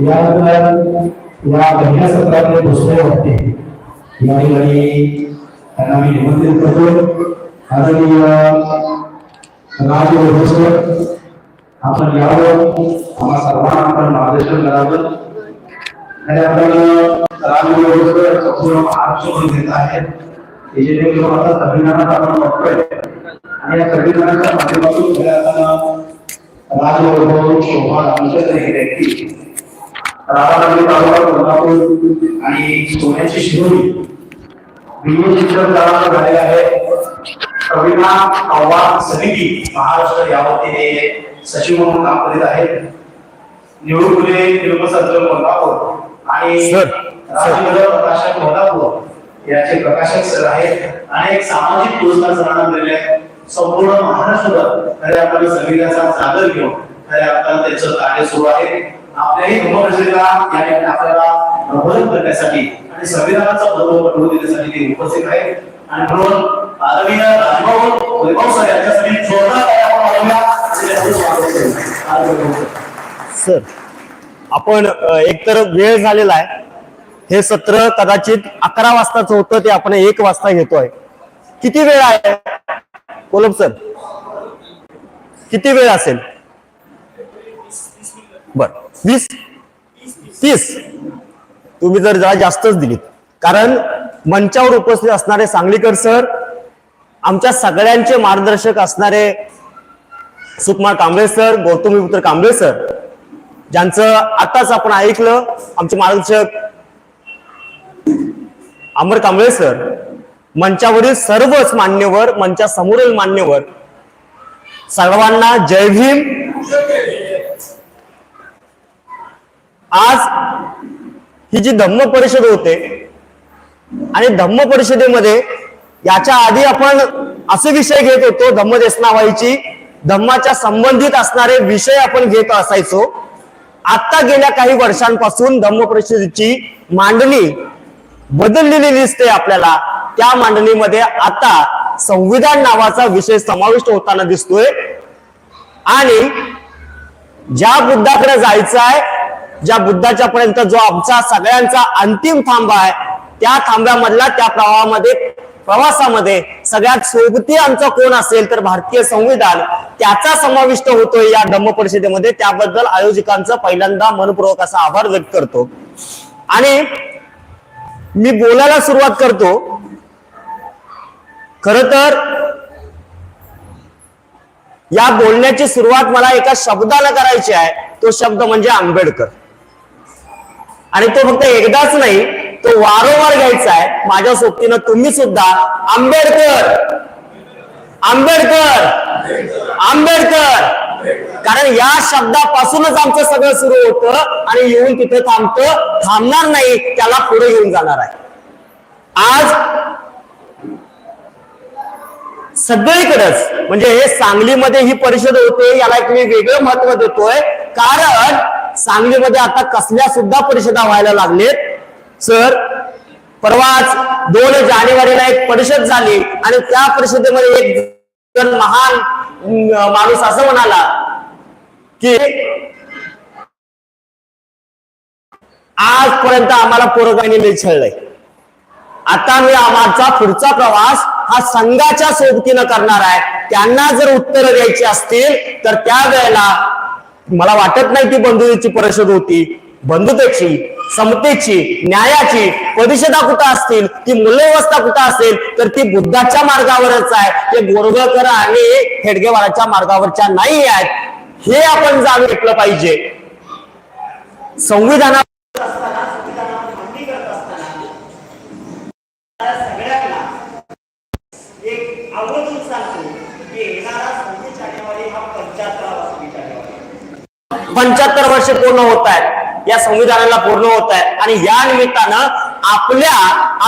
यानंतर या पहिल्या सत्रातले दुसरे वाटते या ठिकाणी त्यांना मी निमंत्रित करतो आदरणीय राज वैभवसर आपण यावं आम्हा सर्वांना आपण मार्गदर्शन करावं आणि आपण राज वैभवसर संपूर्ण महाराष्ट्र घेत आहेत हे। जेणेकरून आता संविधानात आपण बघतोय आणि या संविधानाच्या माध्यमातून खऱ्या अर्थानं राजवैभव शोभा रामचंद्र व्यक्ती राधानगरी तालुका कोल्हापूर आणि सोन्याची शिरोली विविध चित्रकारांना झालेले आहे कविना आव्हान समिती महाराष्ट्र या वतीने सचिव म्हणून काम करीत आहेत निवडून फुले निर्मसंत्र कोल्हापूर आणि राजेंद्र राजनगर प्रकाशक कोल्हापूर याचे प्रकाशक सर आहेत अनेक सामाजिक पुरस्कार सरांना दिलेले आहेत संपूर्ण महाराष्ट्रभर खऱ्या अर्थाने संविधानाचा सादर घेऊन खऱ्या अर्थाने त्याचं कार्य सुरू आहे. आपल्याही धर्मप्रसिद्धीला या ठिकाणी आपल्याला प्रबोधन करण्यासाठी आणि संविधानाचा बदल पटवून देण्यासाठी ते उपस्थित आहेत. आणि म्हणून आदरणीय राजभाऊ वैभव सर यांच्यासाठी जोरदार सर. आपण एकतर वेळ झालेला आहे. हे सत्र कदाचित अकरा वाजताच होतं ते आपण एक वाजता घेतोय. किती वेळ आहे? कोलम सर किती वेळ असेल? बर. वीस? तीस. तुम्ही जर जरा जास्तच दिलीत. कारण मंचावर उपस्थित असणारे सांगलीकर सर आमच्या सगळ्यांचे मार्गदर्शक असणारे सुकुमार कांबळे सर गौतमी पुत्र कांबळे सर ज्यांचं आताच आपण ऐकलं आमचे मार्गदर्शक अमर कांबळे सर मंचावरील सर्वच मान्यवर मंचासमोरील मान्यवर सर्वांना जय भीम. आज ही जी धम्म परिषद होते आणि धम्म परिषदेमध्ये याच्या आधी आपण असे विषय घेत होतो धम्मदेशनावाईची धम्माच्या संबंधित असणारे विषय आपण घेत असायचो. आता गेल्या काही वर्षांपासून धम्म परिषदेची मांडणी बदललेली दिसते आपल्याला. त्या मांडणीमध्ये आता संविधान नावाचा विषय समाविष्ट होताना दिसतोय. आणि ज्या बुद्धाकडे जायचं आहे ज्या बुद्धाच्या पर्यंत जो आमचा सगळ्यांचा अंतिम थांबा आहे त्या थांब्यामधला त्या प्रवाहामध्ये प्रवासामध्ये सगळ्यात सोबती आमचा कोण असेल तर भारतीय संविधान त्याचा समाविष्ट होतोय या धम्म परिषदेमध्ये. त्याबद्दल आयोजकांचा पहिल्यांदा मनपूर्वक असा आभार व्यक्त करतो. आणि मी बोलायला सुरुवात करतो. खर तर या बोलण्याची सुरुवात मला एका शब्दाला करायची आहे तो शब्द म्हणजे आंबेडकर. आणि तो फक्त एकदाच नाही तो वारंवार घ्यायचा आहे. माझ्या सोबतीनं तुम्ही सुद्धा आंबेडकर आंबेडकर आंबेडकर. कारण या शब्दापासूनच आमचं सगळं सुरू होतं आणि येऊन तिथे थांबतं. थांबणार नाही त्याला पुढे घेऊन जाणार आहे. आज सगळीकडेच म्हणजे हे सांगलीमध्ये ही परिषद होते याला एक मी वेगळं महत्त्व देतोय. कारण सांगलीमध्ये आता कसल्या सुद्धा परिषदा व्हायला लागलेत? सर परवाच दोन जानेवारीला एक परिषद झाली आणि त्या परिषदेमध्ये एक महान माणूस असं म्हणाला की आजपर्यंत आम्हाला पोरगाने लई छळलंय. आता मी आमचा पुढचा प्रवास हा संघाच्या सोबतीनं करणार आहे. त्यांना जर उत्तर द्यायची असतील तर त्या वेळेला मला वाटत नाही ती बंधुतेची परिषद होती. बंधुतेची समतेची न्यायाची परिषदा कुठं असतील ती मूल्यव्यवस्था कुठं असेल तर ती बुद्धाच्या मार्गावरच आहे. ते गोरगळकर आणि हेडगेवाराच्या मार्गावरच्या नाही आहेत. हे आपण जाणून घेतलं पाहिजे. संविधाना एक आवर्जून सांगतो की येणारा सव्वीस जानेवारी हा पंच्याहत्तरावा सव्वीस जानेवारी पंच्याहत्तर वर्ष पूर्ण होत आहेत. या संविधानाला पूर्ण होत आहे आणि या निमित्तानं आपल्या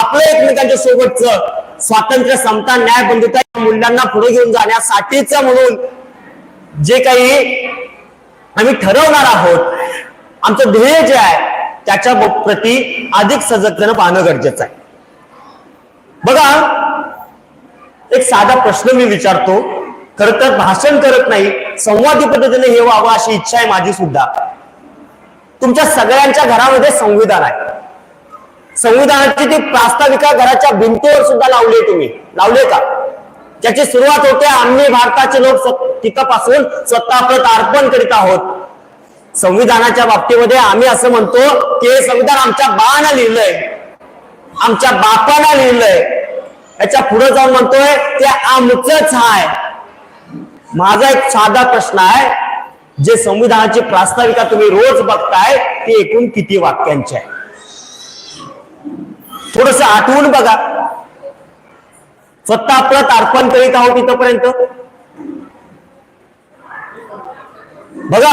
आपल्या एकमेकांच्या सोबतच स्वातंत्र्य समता न्याय बंधुता या मूल्यांना पुढे घेऊन जाण्यासाठीच म्हणून जे काही आम्ही ठरवणार आहोत आमचं ध्येय जे आहे त्याच्या प्रती अधिक सजगतेनं पाहणं गरजेचं आहे. बघा एक साधा प्रश्न मी विचारतो. खर तर भाषण करत नाही संवादी पद्धतीने हे व्हावं अशी इच्छा आहे माझी सुद्धा. तुमच्या सगळ्यांच्या घरामध्ये संविधान आहे. संविधानाची ती प्रास्ताविका घराच्या भिंतीवर सुद्धा लावली तुम्ही. लावले का? ज्याची सुरुवात होते आम्ही भारताचे लोक तिथपासून स्वतः प्रत अर्पण करीत आहोत. संविधानाच्या बाबतीमध्ये आम्ही असं म्हणतो की हे संविधान आमच्या बाळानं लिहिलंय. आमच्या बापाला लिहिलंय. याच्यापुढे जाऊन म्हणतोय ते आमचंच आहे माझा एक साधा प्रश्न आहे जे संविधानाची प्रास्ताविका तुम्ही रोज बघताय ते एकूण किती वाक्यांचे आहे? थोडस आठवून बघा. स्वतः प्रत अर्पण करीत आहोत इथपर्यंत. बघा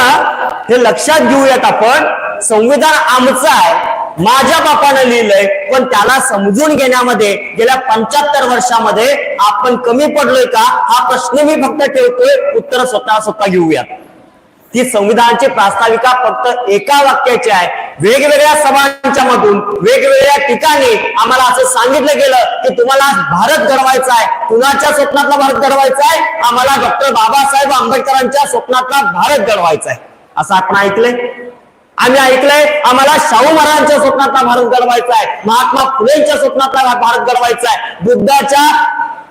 हे लक्षात घेऊयात आपण संविधान आमचं आहे माझ्या बापानं लिहिलंय पण त्याला समजून घेण्यामध्ये गेल्या पंच्याहत्तर वर्षामध्ये आपण कमी पडलोय का? हा प्रश्न मी फक्त ठेवतोय उत्तर स्वतः स्वतः घेऊया ती संविधानाची प्रास्ताविका फक्त एका वाक्याची आहे. वेगवेगळ्या सभांच्या मधून वेगवेगळ्या ठिकाणी आम्हाला असं सांगितलं गेलं की तुम्हाला भारत घडवायचा आहे. कुणाच्या स्वप्नातला भारत घडवायचा आहे? आम्हाला डॉक्टर बाबासाहेब आंबेडकरांच्या स्वप्नातला भारत घडवायचा आहे. असं आपण ऐकलंय? आम्ही ऐकलंय आम्हाला शाहू महाराजांच्या स्वप्नातला भारत घडवायचा आहे महात्मा फुलेंच्या स्वप्नातला भारत घडवायचा आहे बुद्धाच्या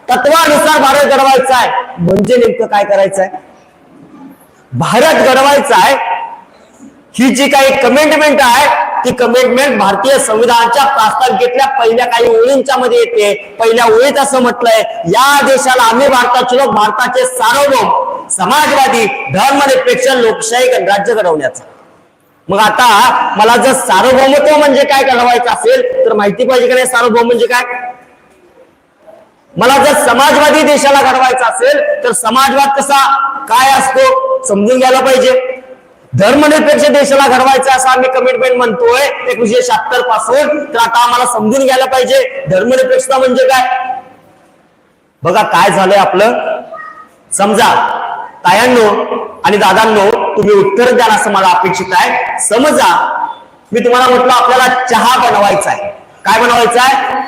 तत्वानुसार भारत घडवायचा आहे म्हणजे नेमकं काय करायचंय? भारत घडवायचा आहे ही जी काही कमेंटमेंट आहे ती कमेंटमेंट भारतीय संविधानाच्या प्रास्ताविकेतल्या पहिल्या काही ओळींच्या मध्ये येते. पहिल्या ओळीत असं म्हटलंय या देशाला आम्ही भारताचे लोक भारताचे सार्वभौम समाजवादी धर्मनिरपेक्ष लोकशाही राज्य घडवण्याचा. मग आता मला जर सार्वभौमत्व म्हणजे काय घडवायचं असेल तर माहिती पाहिजे का नाही? सार्वभौम म्हणजे काय? मला जर समाजवादी देशाला घडवायचा असेल तर समाजवाद कसा काय असतो समजून घ्यायला पाहिजे. धर्मनिरपेक्ष देशाला घडवायचा असं आम्ही कमिटमेंट म्हणतोय एकोणीशे शहात्तरपासून तर आता आम्हाला समजून घ्यायला पाहिजे धर्मनिरपेक्षता म्हणजे काय? बघा काय झालंय आपलं? समजा तायांनो आणि दादांनो तुम्ही उत्तर द्याल असं मला अपेक्षित आहे. समजा मी तुम्हाला म्हटलं आपल्याला चहा बनवायचा आहे. काय बनवायचा आहे?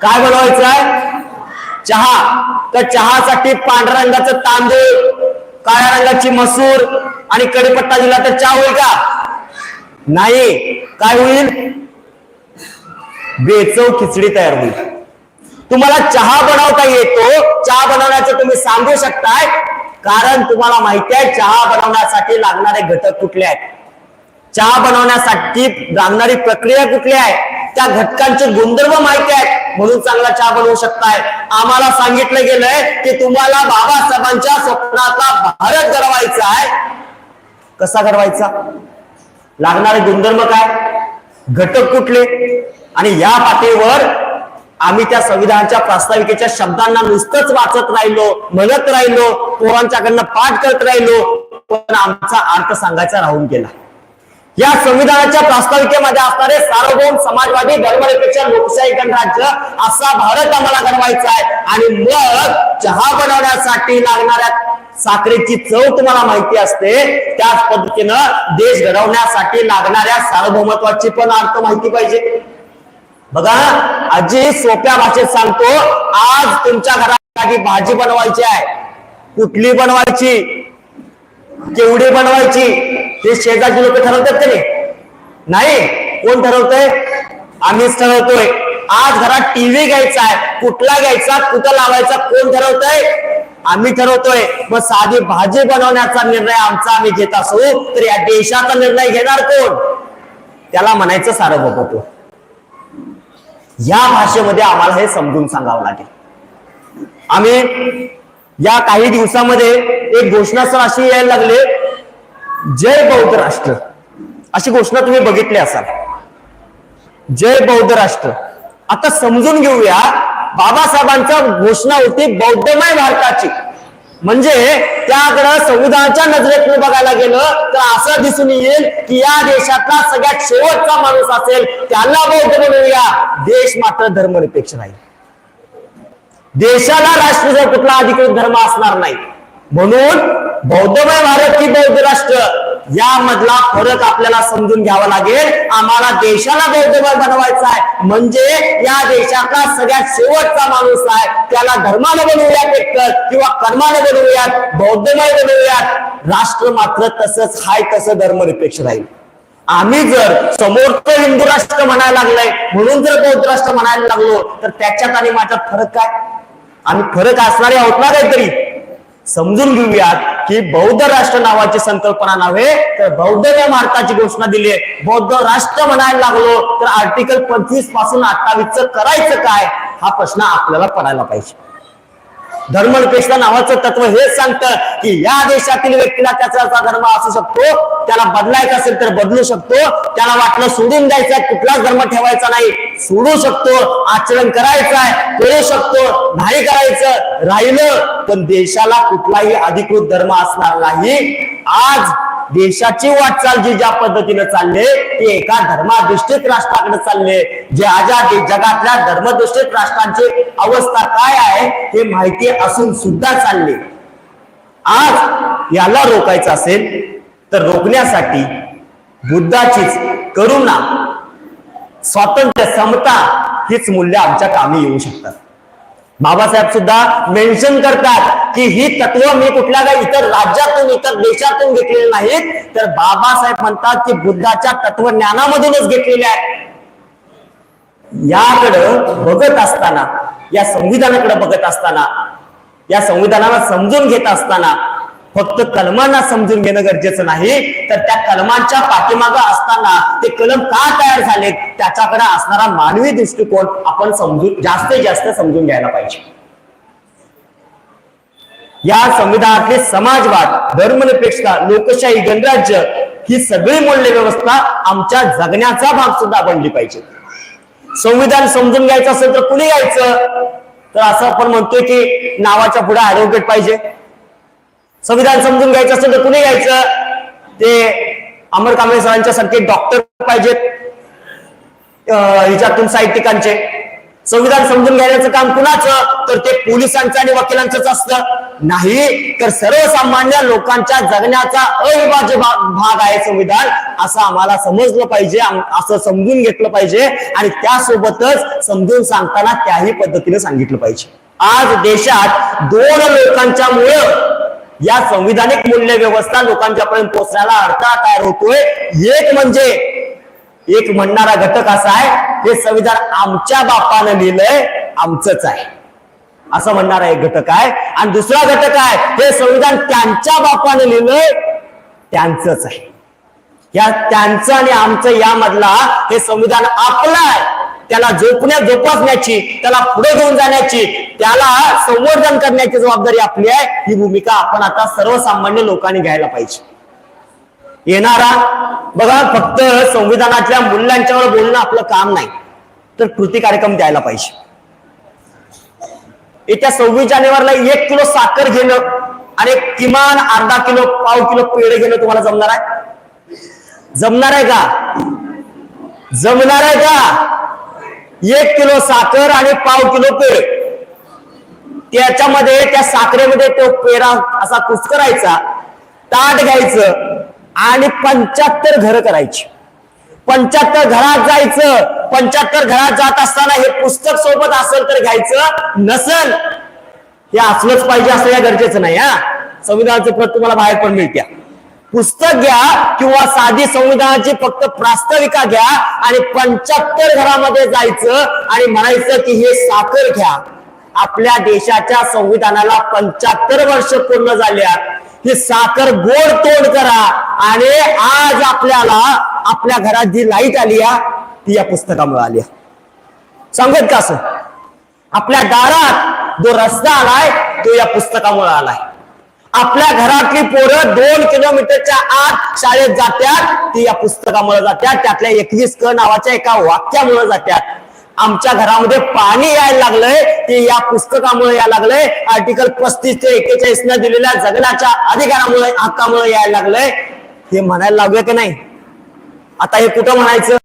काय बनवायचं आहे? चहा. तर चहासाठी पांढऱ्या रंगाचं तांदूळ काळ्या रंगाची मसूर आणि कडीपट्टा दिला तर चहा होईल का? नाही. काय होईल? बेचव खिचडी तयार होईल. तुम्हाला चहा बनवता येतो. चहा बनवण्याचं तुम्ही सांगू शकताय. कारण तुम्हाला माहिती आहे चहा बनवण्यासाठी लागणारे घटक कुठले आहेत? चहा बनवण्यासाठी लागणारी प्रक्रिया कुठली आहे? त्या घटकांचे गुणधर्म माहिती आहेत. म्हणून चांगला चहा बनवू शकताय. आम्हाला सांगितलं गेलंय की तुम्हाला बाबासाहेबांच्या स्वप्नाचा भारत घडवायचा आहे. कसा घडवायचा? लागणारे गुणधर्म काय? घटक कुठले? आणि या पातळीवर आम्ही त्या संविधानाच्या प्रास्ताविकेच्या शब्दांना नुसतंच वाचत राहिलो म्हणत राहिलो पोरांच्याकडनं पाठ करत राहिलो पण आमचा अर्थ सांगायचा राहून गेला. या संविधानाच्या प्रास्ताविकेमध्ये असणारे सार्वभौम समाजवादी धर्मनिरपेक्ष लोकशाही गणराज्य असा भारत आम्हाला घडवायचा आहे. आणि मग चहा बनवण्यासाठी लागणाऱ्या साखरेची चव तुम्हाला माहिती असते त्याच पद्धतीनं देश घडवण्यासाठी लागणाऱ्या सार्वभौमत्वाची पण अर्थ माहिती पाहिजे. बघा आजी सोप्या भाषेत सांगतो आज तुमच्या घरासाठी भाजी बनवायची आहे. कुठली बनवायची? केवढी बनवायची? हे शेजारची लोक ठरवतात का नाही? कोण ठरवतंय? आम्हीच ठरवतोय. आज घरात टीव्ही घ्यायचा आहे. कुठला घ्यायचा? कुठं लावायचा? कोण ठरवतोय? आम्ही ठरवतोय. मग साधी भाजी बनवण्याचा निर्णय आमचा आम्ही घेत असू तर या देशाचा निर्णय घेणार कोण? त्याला म्हणायचं सार्वभौमत्व या भाषेमध्ये आम्हाला हे समजून सांगावं लागेल. आम्ही या काही दिवसामध्ये एक घोषणा सर अशी यायला लागले जय बौद्ध राष्ट्र. अशी घोषणा तुम्ही बघितली असाल. जय बौद्ध राष्ट्र. आता समजून घेऊया बाबासाहेबांचा घोषणा होती बौद्धमय भारताची. म्हणजे त्याकडं समुदायाच्या नजरेतून बघायला गेलं तर असं दिसून येईल की या देशातला सगळ्यात शेवटचा माणूस असेल त्याला बौद्ध बनवूया देश मात्र धर्मनिरपेक्ष नाही. देशाला राष्ट्र कुठला अधिकृत धर्म असणार नाही. म्हणून बौद्धमय भारत की बौद्ध राष्ट्र. यामधला फरक आपल्याला समजून घ्यावा लागेल. आम्हाला देशाला बौद्धमय बनवायचा आहे. म्हणजे या देशातला सगळ्यात शेवटचा माणूस आहे. त्याला धर्मानं बनवूयात एकतर किंवा कर्मानं बनवूयात बौद्धमय बनवूयात. राष्ट्र मात्र तसंच हाय तसं धर्मनिरपेक्ष राहील. आम्ही जर समोरचं हिंदू राष्ट्र म्हणायला लागलंय म्हणून जर बौद्ध राष्ट्र म्हणायला लागलो तर त्याच्यात आणि माझ्यात फरक काय? आम्ही फरक असणारे आहोत ना काहीतरी. समजून घेऊयात की बौद्ध राष्ट्र नावाची संकल्पना नव्हे तर बौद्ध या भारताची घोषणा दिली आहे. बौद्ध राष्ट्र म्हणायला लागलो तर आर्टिकल पंचवीसपासून अठ्ठावीस करायचं काय? हा प्रश्न आपल्याला पडायला पाहिजे. धर्मनिरपेक्षता नावाचं तत्व हेच सांगतं की या देशातील व्यक्तीला त्याचा त्याचा धर्म असू शकतो त्याला बदलायचा असेल तर बदलू शकतो त्याला वाटलं सोडून द्यायचा कुठलाच धर्म ठेवायचा नाही सोडू शकतो आचरण करायचं आहे करू शकतो नाही करायचं राहिलं. पण देशाला कुठलाही अधिकृत धर्म असणार नाही. आज देशाची वाटचाल जी ज्या पद्धतीने चालले ते एका धर्माधिष्ठित राष्ट्राकडे चालले. जे आजा जगातल्या धर्मधिष्ठित राष्ट्रांची अवस्था काय आहे हे माहिती असून सुद्धा चालले. आज याला रोखायचं असेल तर रोखण्यासाठी बुद्धाचीच करुणा स्वातंत्र्य समता हीच मूल्य आमच्या कामी येऊ शकतात. बाबासाहेब सुद्धा मेन्शन करतात की ही तत्व मी कुठल्या काही इतर राज्यातून इतर देशातून घेतलेले नाहीत. तर बाबासाहेब म्हणतात की बुद्धाच्या तत्वज्ञानामधूनच घेतलेले आहेत याकडं बघत असताना या संविधानाकडे बघत असताना या संविधानाला समजून घेत असताना फक्त कलमांना समजून घेणं गरजेचं नाही. तर त्या कलमांच्या पाठीमागं असताना ते कलम का तयार झालेत त्याच्याकडे असणारा मानवी दृष्टिकोन आपण समजून जास्तीत जास्त समजून घ्यायला पाहिजे. या संविधानातले समाजवाद धर्मनिरपेक्षता लोकशाही गणराज्य ही सगळी मूल्य व्यवस्था आमच्या जगण्याचा भाग सुद्धा बनली पाहिजे. संविधान समजून घ्यायचं असेल तर कुणी घ्यायचं? तर असं आपण म्हणतोय की नावाच्या पुढे ऍडव्होकेट पाहिजे. संविधान समजून घ्यायचं असेल तर कुणी घ्यायचं? ते अमर कांबळे सरांच्या सारखे डॉक्टर पाहिजेत. हिच्यातून साहित्यिकांचे. संविधान समजून घेण्याचं काम कुणाचं? तर ते पोलिसांचं आणि वकिलांचंच असतं. नाही तर सर्वसामान्य लोकांच्या जगण्याचा अविभाज्य भाग आहे संविधान. असं आम्हाला समजलं पाहिजे असं समजून घेतलं पाहिजे आणि त्यासोबतच समजून सांगताना त्याही पद्धतीने सांगितलं पाहिजे. आज देशात दोन लोकांच्या मुळे या संविधानिक मूल्य व्यवस्था लोकांच्या पर्यंत पोहोचण्याला अडथळा तयार होतोय. एक म्हणजे एक म्हणणारा घटक असा आहे हे संविधान आमच्या बापानं लिहिलंय आमचंच आहे. असं म्हणणारा एक घटक आहे. आणि दुसरा घटक आहे हे संविधान त्यांच्या बापानं लिहिलंय त्यांचंच आहे. या त्यांचं आणि आमचं यामधला हे संविधान आपलं आहे. त्याला जोपण्या जोपासण्याची त्याला पुढे घेऊन जाण्याची त्याला संवर्धन करण्याची जबाबदारी आपली आहे ही भूमिका आपण आता सर्वसामान्य लोकांनी घ्यायला पाहिजे. येणारा बघा फक्त संविधानातल्या मूल्यांच्यावर बोलणं आपलं काम नाही तर कृती कार्यक्रम द्यायला पाहिजे. येत्या सव्वीस जानेवारीला एक किलो साखर घेणं आणि किमान अर्धा किलो पाव किलो पेढे घेणं तुम्हाला जमणार आहे? जमणार आहे का? जमणार आहे का? एक किलो साखर आणि पाव किलो पेळ त्याच्यामध्ये त्या साखरेमध्ये तो पेरा असा कुस्करायचा ताट घ्यायचं आणि पंच्याहत्तर घरं करायची. पंच्याहत्तर घरात जायचं पंच्याहत्तर घरात जात असताना हे पुस्तक सोबत असेल तर घ्यायचं नसल हे असलंच पाहिजे असं या गरजेचं नाही हा. संविधानाचं प्रत तुम्हाला बाहेर पण मिळत्या. पुस्तक घ्या किंवा साधी संविधानाची फक्त प्रास्ताविका घ्या आणि पंच्याहत्तर घरामध्ये जायचं आणि म्हणायचं की हे साखर घ्या. आपल्या देशाच्या संविधानाला पंच्याहत्तर वर्ष पूर्ण झाल्यात ही साखर गोड तोड करा आणि आज आपल्याला आपल्या घरात जी लाइट आली ती या पुस्तकामुळे आली आहे. सांगत का असं? आपल्या दारात जो रस्ता आलाय तो या पुस्तकामुळे आलाय. आपल्या घरातली पोरं दोन किलोमीटरच्या आत शाळेत जात्यात ती या पुस्तकामुळे जात्यात त्यातल्या एकवीस क नावाच्या एका वाक्यामुळे जात्यात. आमच्या घरामध्ये पाणी यायला लागलंय ते या पुस्तकामुळे यायला लागलंय. आर्टिकल पस्तीस ते एक्केचाळीस न दिलेल्या जगण्याच्या अधिकारामुळे हक्कामुळे यायला लागलंय. हे म्हणायला लागूया की नाही? आता हे कुठं म्हणायचं?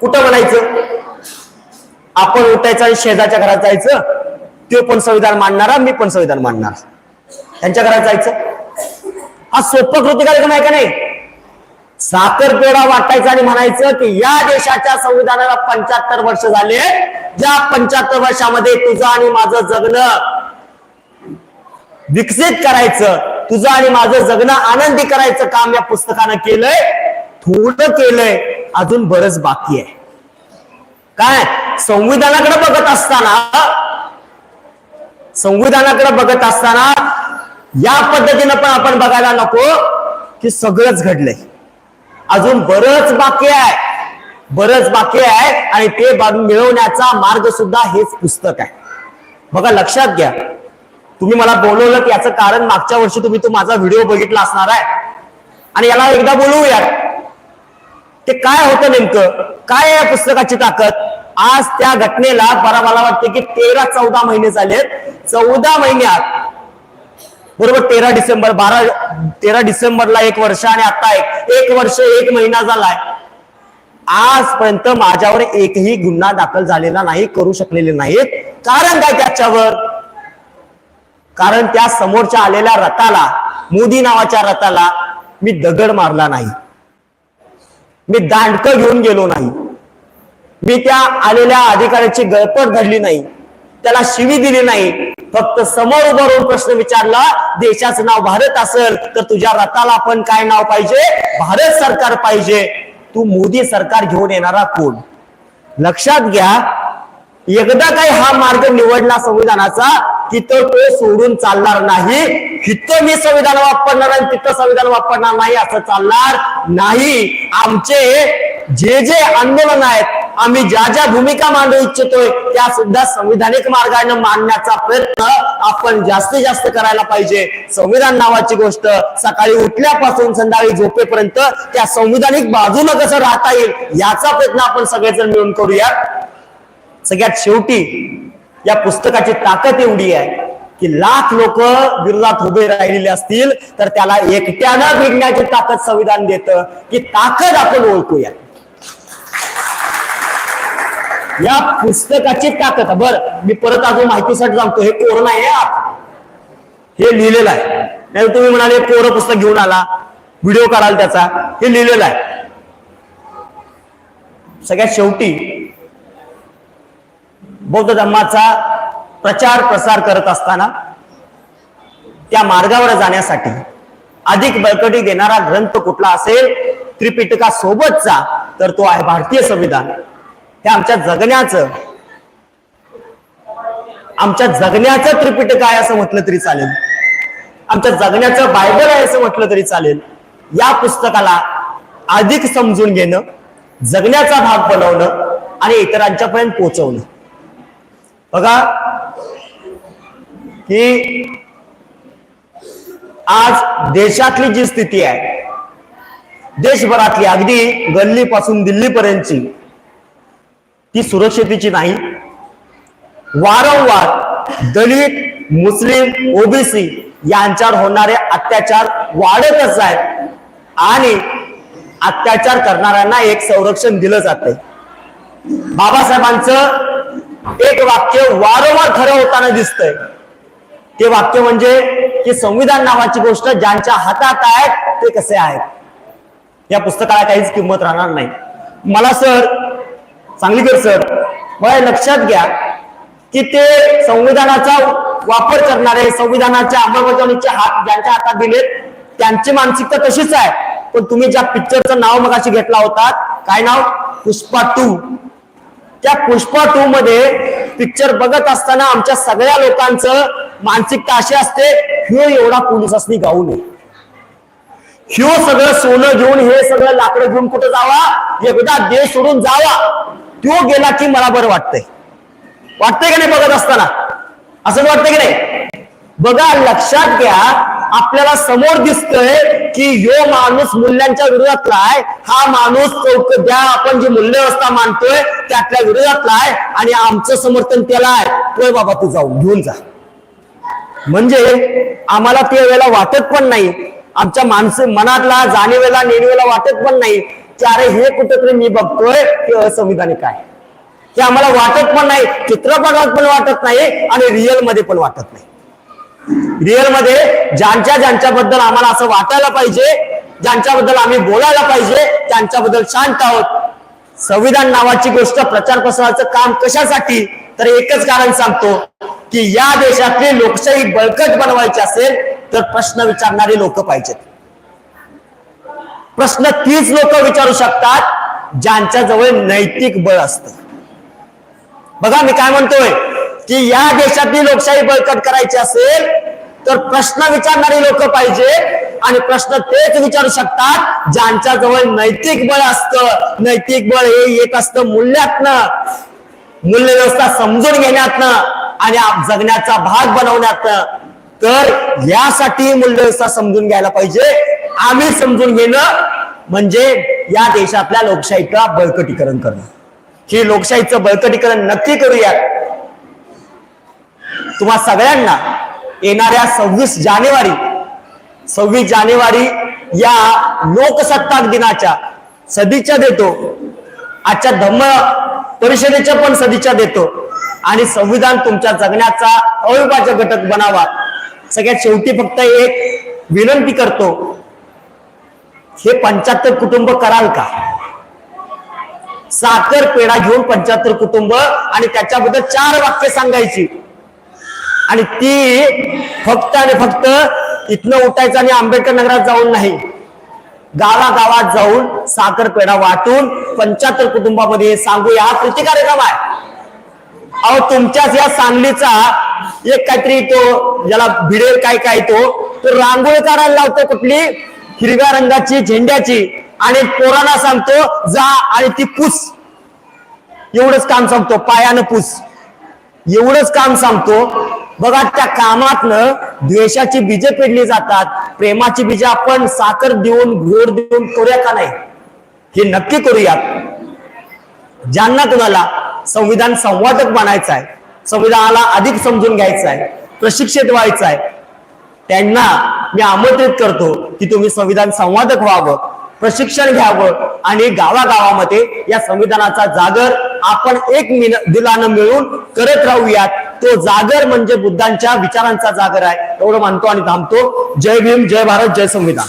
कुठं म्हणायचं? आपण उठायचं आणि शेजारच्या घरात जायचं? तो पण संविधान मांडणार मी पण संविधान मांडणार. त्यांच्या घरात जायचं? हा सोपं कृती कार्यक्रम आहे का नाही? साखर पेढा वाटायचा आणि म्हणायचं की या देशाच्या संविधानाला पंच्याहत्तर वर्ष झाले. ज्या पंच्याहत्तर वर्षामध्ये तुझं आणि माझं जगणं विकसित करायचं. तुझं आणि माझं जगणं आनंदी करायचं काम या पुस्तकानं केलंय. थोडं केलंय. अजून बरंच बाकी आहे. काय? संविधानाकडे बघत असताना संविधानाकडे बघत असताना या पद्धतीनं पण आपण बघायला नको की सगळंच घडलंय. अजून बरंच बाकी आहे. बरंच बाकी आहे आणि ते मिळवण्याचा मार्ग सुद्धा हेच पुस्तक आहे. बघा लक्षात घ्या. तुम्ही मला बोलवलं की याचं कारण मागच्या वर्षी तुम्ही तो माझा व्हिडिओ बघितला असणार आहे. आणि याला एकदा बोलवूया. ते काय होतं नेमकं? काय या पुस्तकाची ताकद? आज त्या घटनेला बरा मला वाटते की तेरा चौदा महिने झालेत. चौदा महिन्यात बरोबर तेरा डिसेंबर बारा तेरा डिसेंबरला एक वर्ष आणि आता एक. एक वर्ष एक महिना झालाय. आजपर्यंत माझ्यावर एकही गुन्हा दाखल झालेला नाही करू शकलेले नाहीत. कारण काय त्याच्यावर? कारण त्या समोरच्या आलेल्या रथाला मोदी नावाच्या रथाला मी दगड मारला नाही. मी दांडकं घेऊन गेलो नाही. मी त्या आलेल्या अधिकाऱ्याची गळपट घडली नाही. त्याला शिवी दिली नाही. फक्त समोर उभं राहून प्रश्न विचारला देशाचं नाव भारत असेल तर तुझ्या रथाला पण काय नाव पाहिजे? भारत सरकार पाहिजे. तू मोदी सरकार घेऊन येणारा कोण? लक्षात घ्या एकदा काही हा मार्ग निवडला संविधानाचा तिथं तो सोडून चालणार नाही. तिथं मी संविधान वापरणार आणि तिथं संविधान वापरणार नाही असं चालणार नाही. आमचे जे जे आंदोलन आहेत आम्ही ज्या ज्या भूमिका मांडू इच्छितोय त्या सुद्धा संविधानिक मार्गाने मांडण्याचा प्रयत्न आपण जास्तीत जास्त करायला पाहिजे. संविधान नावाची गोष्ट सकाळी उठल्यापासून संध्याकाळी झोपेपर्यंत त्या संविधानिक बाजूला कसं राहता येईल याचा प्रयत्न आपण सगळेजण मिळून करूया सगळ्यात शेवटी या पुस्तकाची ताकद एवढी आहे की लाख लोक विरोधात उभे राहिलेले असतील तर त्याला एकट्यानं भिडण्याची ताकद संविधान देतं की ताकद आपण ओळखूया. या पुस्तकाची ताकद बर मी परत अजून माहितीसाठी सांगतो हे कोरोना आहे हे लिहिलेलं आहे. नाही तुम्ही म्हणाले कोरं पुस्तक घेऊन आला व्हिडिओ काढाल त्याचा हे लिहिलेलं आहे. सगळ्यात शेवटी बौद्ध धर्माचा प्रचार प्रसार करत असताना त्या मार्गावर जाण्यासाठी अधिक बळकटी देणारा ग्रंथ कुठला असेल त्रिपिटका सोबतचा तर तो आहे भारतीय संविधान. हे आमच्या जगण्याचं आमच्या जगण्याचं त्रिपिटक आहे असं म्हटलं तरी चालेल. आमच्या जगण्याचं बायबल आहे असं म्हटलं तरी चालेल. या पुस्तकाला अधिक समजून घेणं जगण्याचा भाग बनवणं आणि इतरांच्यापर्यंत पोहोचवणं. बघा की आज देशातली जी स्थिती आहे देशभरातली अगदी गल्लीपासून दिल्लीपर्यंतची ती सुरक्षितेची नाही. वारंवार दलित मुस्लिम ओबीसी यांच्यावर होणारे अत्याचार वाढतच आहेत आणि अत्याचार करणाऱ्यांना एक संरक्षण दिलं जातंय. बाबासाहेबांचं एक वाक्य वारंवार खरं होताना दिसतंय. ते वाक्य म्हणजे की संविधान नावाची गोष्ट ज्यांच्या हातात आहेत ते कसे आहेत? या पुस्तकाला काहीच किंमत राहणार नाही. मला सर सांगलीकर सर मला लक्षात घ्या की ते संविधानाचा वापर करणारे संविधानाच्या अंमलबजावणीचे हात ज्यांच्या हातात दिलेत त्यांची मानसिकता तशीच आहे. पण तुम्ही ज्या पिक्चरचं नाव मगाशी घेतला होता काय नाव? पुष्पा टू. त्या पुष्पा टू मध्ये पिक्चर बघत असताना आमच्या सगळ्या लोकांचं मानसिकता अशी असते ह्यो एवढा पोलिसांनी गाऊ नये. ह्यो सगळं सोनं घेऊन हे सगळं लाकडं घेऊन कुठं जावा? एकदा देश सोडून जावा. तो गेला की मला बरं वाटतंय. वाटतंय का नाही बघत असताना? असं वाटतंय की नाही? बघा लक्षात घ्या आपल्याला समोर दिसतंय की यो माणूस मूल्यांच्या विरोधातला आहे. हा माणूस चौक द्या आपण जी मूल्यवस्था मानतोय त्यातल्या विरोधातला आहे आणि आमचं समर्थन त्याला आहे. तोय बाबा तू जाऊन घेऊन जा. म्हणजे आम्हाला ते वेळेला वाटत पण नाही. आमच्या माणसे मनातला जाणीवेला नेणवेला वाटत पण नाही की अरे हे कुठेतरी मी बघतोय की असंविधानिक आहे. ते आम्हाला वाटत पण नाही चित्रपटात पण वाटत नाही आणि रिअलमध्ये पण वाटत नाही. रिअलमध्ये ज्यांच्या ज्यांच्याबद्दल आम्हाला असं वाटायला पाहिजे ज्यांच्याबद्दल आम्ही बोलायला पाहिजे त्यांच्याबद्दल शांत आहोत. संविधान नावाची गोष्ट प्रचार प्रसाराचं काम कशासाठी? तर एकच कारण सांगतो की या देशातली लोकशाही बळकट बनवायची असेल तर प्रश्न विचारणारी लोक पाहिजेत. प्रश्न तीच लोक विचारू शकतात ज्यांच्याजवळ नैतिक बळ असत. बघा मी काय म्हणतोय. की या देशातली लोकशाही बळकट करायची असेल तर प्रश्न विचारणारी लोक पाहिजे. आणि प्रश्न तेच विचारू शकतात ज्यांच्याजवळ नैतिक बळ असतं. नैतिक बळ हे येत असतं मूल्यातनं. मूल्य व्यवस्था समजून घेण्यातनं आणि जगण्याचा भाग बनवण्यात तर यासाठी मूल्य व्यवस्था समजून घ्यायला पाहिजे. आम्ही समजून घेणं म्हणजे या देशातल्या लोकशाहीचं बळकटीकरण करणं. ही लोकशाहीचं बळकटीकरण नक्की करूयात. तुम्हा सगळ्यांना येणाऱ्या सव्वीस जानेवारी सव्वीस जानेवारी या लोकसत्ताक दिनाच्या सदिच्छा देतो. आजच्या धम्म परिषदेच्या पण सदिच्छा देतो. आणि संविधान तुमच्या जगण्याचा अविभाज्य घटक बनावा. सगळ्यात शेवटी फक्त एक विनंती करतो. हे पंच्याहत्तर कुटुंब कराल का? साखर पेढा घेऊन पंच्याहत्तर कुटुंब आणि त्याच्याबद्दल चार वाक्य सांगायची. आणि ती फक्त आणि फक्त इथनं उठायचं आणि आंबेडकर नगरात जाऊन नाही. गावागावात जाऊन साखर पेढा वाटून पंच्याहत्तर कुटुंबामध्ये सांगू सांगूया हा कृती कार्यक्रम आहे. अहो तुमच्याच या सांगलीचा एक काहीतरी तो ज्याला भिडेल काय काय तो तो रांगोळी काढायला लावतो कुठली? हिरव्या रंगाची झेंड्याची. आणि पोरांना सांगतो जा आणि ती पुस. एवढंच काम सांगतो पायानं पुस. एवढंच काम सांगतो बघा त्या कामातनं द्वेषाची बीजे पेरली जातात प्रेमाची बीजे आपण साखर देऊन गोड देऊन करूया का नाही? हे नक्की करूयात. ज्यांना तुम्हाला संविधान संवादक बनायचं आहे संविधानाला अधिक समजून घ्यायचं आहे प्रशिक्षित व्हायचं आहे त्यांना मी आमंत्रित करतो की तुम्ही संविधान संवादक व्हावं. प्रशिक्षण घ्यावं आणि गावागावामध्ये या संविधानाचा जागर आपण एक मिन दिलानं मिळून करत राहूयात. तो जागर म्हणजे बुद्धांच्या विचारांचा जागर आहे. एवढं मानतो आणि थांबतो. जय भीम जय भारत जय संविधान.